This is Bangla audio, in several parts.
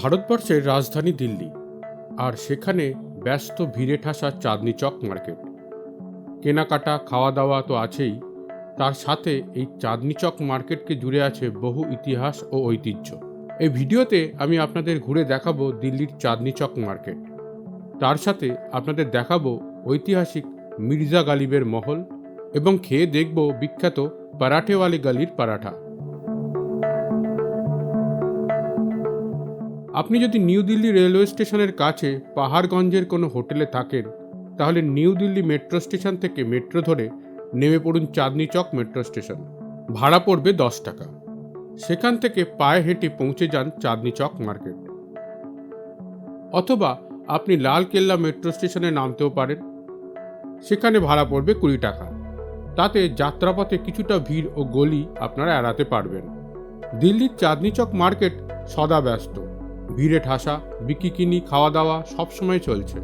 ভারতবর্ষের রাজধানী দিল্লি আর সেখানে ব্যস্ত ভিড়ে ঠাসা চাঁদনি চক মার্কেট। কেনাকাটা খাওয়া দাওয়া তো আছেই। তার সাথে এই চাঁদনি চক মার্কেটকে জুড়ে আছে বহু ইতিহাস ও ঐতিহ্য। এই ভিডিওতে আমি আপনাদের ঘুরে দেখাবো দিল্লির চাঁদনি চক মার্কেট। তার সাথে আপনাদের দেখাবো ঐতিহাসিক মির্জা গালিবের মহল এবং খেয়ে দেখব বিখ্যাত পারাঠেওয়ালি গালির পরাঠা। আপনি যদি নিউ দিল্লি রেলওয়ে স্টেশনের কাছে পাহাড়গঞ্জের কোনো হোটেলে থাকেন, তাহলে নিউ দিল্লি মেট্রো স্টেশন থেকে মেট্রো ধরে নেমে পড়ুন চাঁদনি চক মেট্রো স্টেশন। ভাড়া পড়বে দশ টাকা। সেখান থেকে পায়ে হেঁটে পৌঁছে যান চাঁদনি চক মার্কেট। অথবা আপনি লাল কেল্লা মেট্রো স্টেশনে নামতেও পারেন। সেখানে ভাড়া পড়বে কুড়ি টাকা। তাতে যাত্রাপথে কিছুটা ভিড় ও গলি আপনারা এড়াতে পারবেন। দিল্লির চাঁদনি চক মার্কেট সদা ব্যস্ত। ভিড়ে ঠাসা, বিকিকিনি খাওয়া দাওয়া সবসময় চলছে।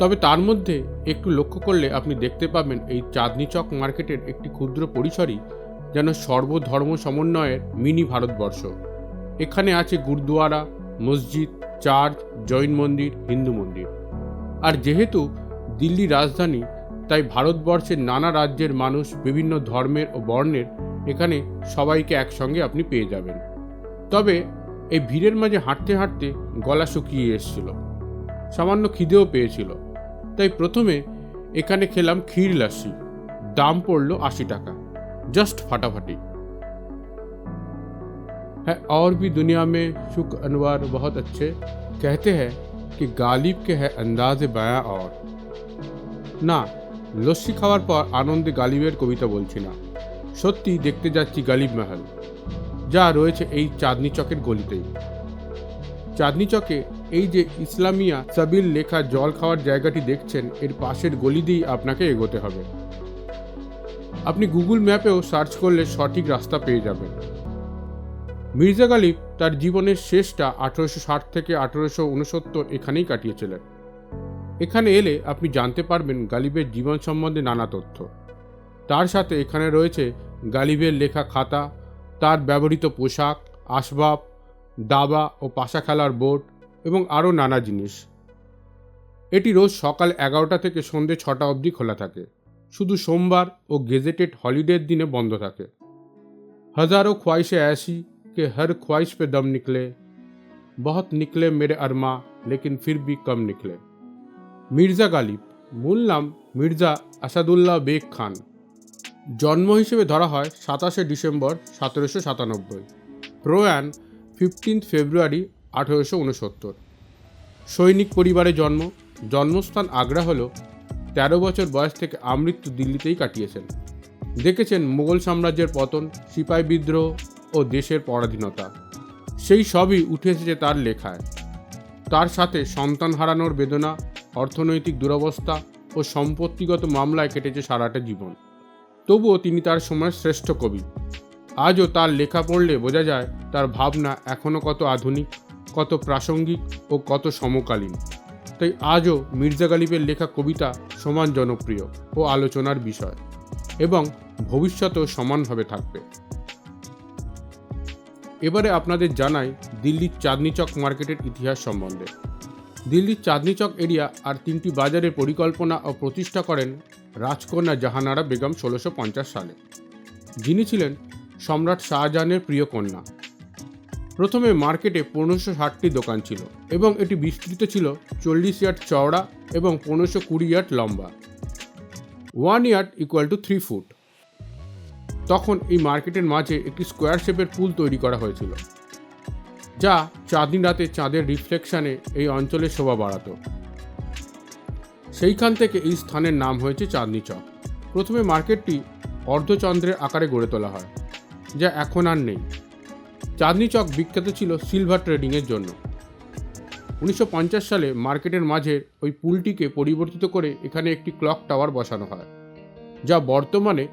তবে তার মধ্যে একটু লক্ষ্য করলে আপনি দেখতে পাবেন এই চাঁদনি চক মার্কেটের একটি ক্ষুদ্র পরিসরই যেন সর্বধর্ম সমন্বয়ের মিনি ভারতবর্ষ। এখানে আছে গুরুদুয়ারা, মসজিদ, চার্চ, জৈন মন্দির, হিন্দু মন্দির। আর যেহেতু দিল্লি রাজধানী, তাই ভারতবর্ষের নানা রাজ্যের মানুষ বিভিন্ন ধর্মের ও বর্ণের এখানে সবাইকে একসঙ্গে আপনি পেয়ে যাবেন। তবে এই ভিড়ের মাঝে হাঁটতে হাঁটতে গলা শুকিয়ে এসছিল সামান্য খিদেও পেয়েছিল তাই প্রথমে এখানে খেলাম ক্ষীর লাসি দাম পড়ল আশি টাকা জাস্ট ফাটাফাটি है और भी दुनिया में शुक अनवार बहुत अच्छे कहते हैं कि गालिब के है अंदाज बयां और না লস্যি খাওয়ার পর আনন্দে গালিবের কবিতা বলছি না সত্যি দেখতে যাচ্ছি গালিব মহল যা রয়েছে এই চাঁদনি চকের গলিতেই। চাঁদনি চকে এই যে ইসলামিয়া সাবিল লেখা জল খাওয়ার জায়গাটি দেখছেন, এর পাশের গলি দিয়েই আপনাকে এগোতে হবে। আপনি গুগল ম্যাপেও সার্চ করলে সঠিক রাস্তা পেয়ে যাবেন। মির্জা গালিব তার জীবনের শেষটা আঠেরোশো ষাট থেকে আঠেরোশো উনসত্তর এখানেই কাটিয়েছিলেন। এখানে এলে আপনি জানতে পারবেন গালিবের জীবন সম্বন্ধে নানা তথ্য। তার সাথে এখানে রয়েছে গালিবের লেখা খাতা তার ব্যবহৃত পোশাক, আসবাব, দাবা ও পাশা খেলার বোর্ড এবং আরও নানা জিনিস। এটি রোজ সকাল এগারোটা থেকে সন্ধে ছটা অবধি খোলা থাকে। শুধু সোমবার ও গেজেটেড হলিডের দিনে বন্ধ থাকে। হাজারো খোয়াইশে আসি কে হর খোয়াইশ পে দম নিকলে। বহত নিকলে মেরে আরমা লেকিন ফির বি কম নিকলে। মির্জা গালিব, মূল নাম মির্জা আসাদুল্লাহ বেগ খান। জন্ম হিসেবে ধরা হয় সাতাশে ডিসেম্বর সতেরোশো সাতানব্বই। প্রয়াণ ফিফটিন্থ ফেব্রুয়ারি আঠেরোশো উনসত্তর। সৈনিক পরিবারে জন্ম। জন্মস্থান আগ্রা হল তেরো বছর বয়স থেকে আমৃত্যু দিল্লিতেই কাটিয়েছেন। দেখেছেন মুঘল সাম্রাজ্যের পতন, সিপাই বিদ্রোহ ও দেশের পরাধীনতা। সেই সবই উঠে এসেছে তার লেখায়। তার সাথে সন্তান হারানোর বেদনা, অর্থনৈতিক দুরবস্থা ও সম্পত্তিগত মামলায় কেটেছে সারাটা জীবন। তবুও তিনি তার সময়ের শ্রেষ্ঠ কবি। আজও তার লেখা পড়লে বোঝা যায় তার ভাবনা এখনও কত আধুনিক, কত প্রাসঙ্গিক ও কত সমকালীন। তাই আজও মির্জা গালিবের লেখা কবিতা সমান জনপ্রিয় ও আলোচনার বিষয় এবং ভবিষ্যতেও সমানভাবে থাকবে। এবারে আপনাদের জানাই দিল্লির চাঁদনি চক মার্কেটের ইতিহাস সম্বন্ধে। দিল্লির চাঁদনি চক এরিয়া আর তিনটি বাজারের পরিকল্পনা ও প্রতিষ্ঠা করেন রাজকন্যা জাহানারা বেগম ষোলোশো সালে। যিনি ছিলেন সম্রাট শাহজাহানের প্রিয় কন্যা। প্রথমে মার্কেটে পনেরোশো ষাটটি দোকান ছিল এবং এটি বিস্তৃত ছিল চল্লিশ ইয়ার্ড চওড়া এবং পনেরোশো কুড়ি ইয়ার্ড লম্বা। One yard equal to three foot তখন এই মার্কেটের মাঝে একটি স্কোয়ার শেপের পুল তৈরি করা হয়েছিল, যা চাঁদনি রাতে চাঁদের রিফ্লেকশানে এই অঞ্চলের শোভা বাড়াতো। সেইখান থেকে এই স্থানের নাম হয়েছে চাঁদনি চক। প্রথমে মার্কেটটি অর্ধচন্দ্রের আকারে গড়ে তোলা হয়, যা এখন আর নেই। চাঁদনি চক বিখ্যাত ছিল সিলভার ট্রেডিংয়ের জন্য। উনিশশো পঞ্চাশ সালে মার্কেটের মাঝের ওই পুলটিকে পরিবর্তিত করে এখানে একটি ক্লক টাওয়ার বসানো হয়, যা বর্তমানে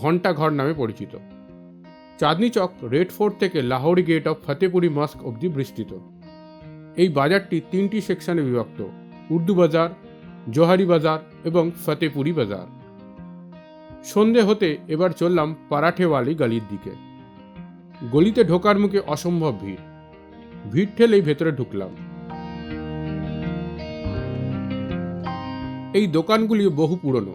ঘণ্টাঘর নামে পরিচিত। চাঁদনি চক রেড ফোর্ট থেকে Lahori gate of Fatehpuri mosque অবধি বিস্তৃত। এই বাজারটি তিনটি সেকশনে বিভক্ত, উর্দু বাজার জোহারি বাজার এবং ফতেপুরি বাজার। সন্ধে হতে এবার চললাম পারাঠেওয়ালি গলির দিকে। গলিতে ঢোকার মুখে অসম্ভব ভিড়। ভিড় ঠেলেই ভেতরে ঢুকলাম। এই দোকানগুলি বহু পুরনো।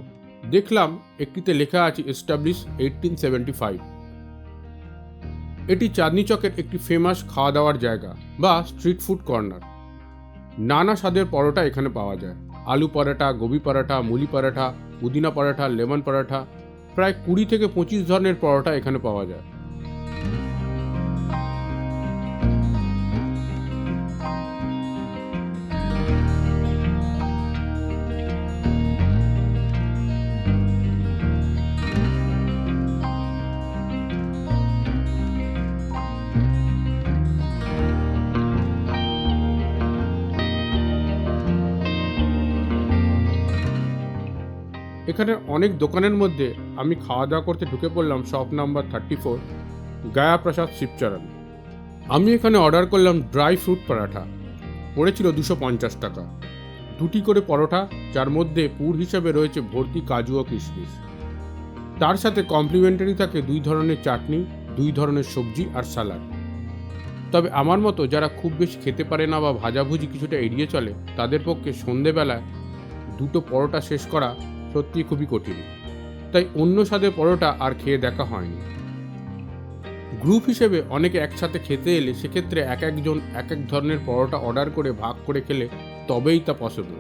দেখলাম একটিতে লেখা আছে এস্টাবলিশ এইটিন সেভেন্টি ফাইভ। এটি চাঁদনি চকের একটি ফেমাস খাওয়া দাওয়ার জায়গা বা স্ট্রিট ফুড কর্নার। নানা স্বাদের পরোটা এখানে পাওয়া যায়। আলু পরাঠা, গোবি পরাঠা, মুলি পরাঠা, পুদিনা পরাঠা, লেমন পরাঠা, প্রায় কুড়ি থেকে পঁচিশ ধরনের পরোটা এখানে পাওয়া যায়। এখানে অনেক দোকানের মধ্যে আমি খাওয়া দাওয়া করতে ঢুকে পড়লাম shop number thirty four Gaya Prasad Shivcharan. আমি এখানে অর্ডার করলাম ড্রাই ফ্রুট পরাঠা। পড়েছিল দুশো পঞ্চাশ টাকা। দুটি করে পরোটা, যার মধ্যে পুর হিসেবে রয়েছে ভর্তি কাজু ও কিশমিশ তার সাথে কমপ্লিমেন্টারি থাকে দুই ধরনের চাটনি, দুই ধরনের সবজি আর সালাড। তবে আমার মতো যারা খুব বেশি খেতে পারে না বা ভাজাভুজি কিছুটা এড়িয়ে চলে, তাদের পক্ষে সন্ধেবেলায় দুটো পরোটা শেষ করা সত্যি খুবই কঠিন। তাই অন্য স্বাদের পরোটা আর খেয়ে দেখা হয়নি। গ্রুপ হিসেবে অনেকে একসাথে খেতে এলে সেক্ষেত্রে এক একজন এক এক ধরনের পরোটা অর্ডার করে ভাগ করে খেলে তবেই তা পসিবল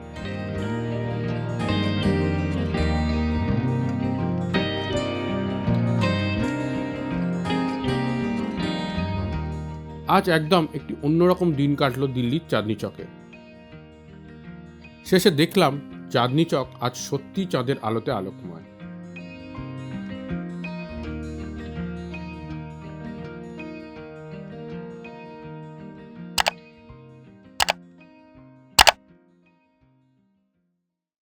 আজ একদম একটি অন্যরকম দিন কাটলো দিল্লির চাঁদনি চকে। শেষে দেখলাম চাঁদনি চক আজ সত্যি চাঁদের আলোতে আলোকময়।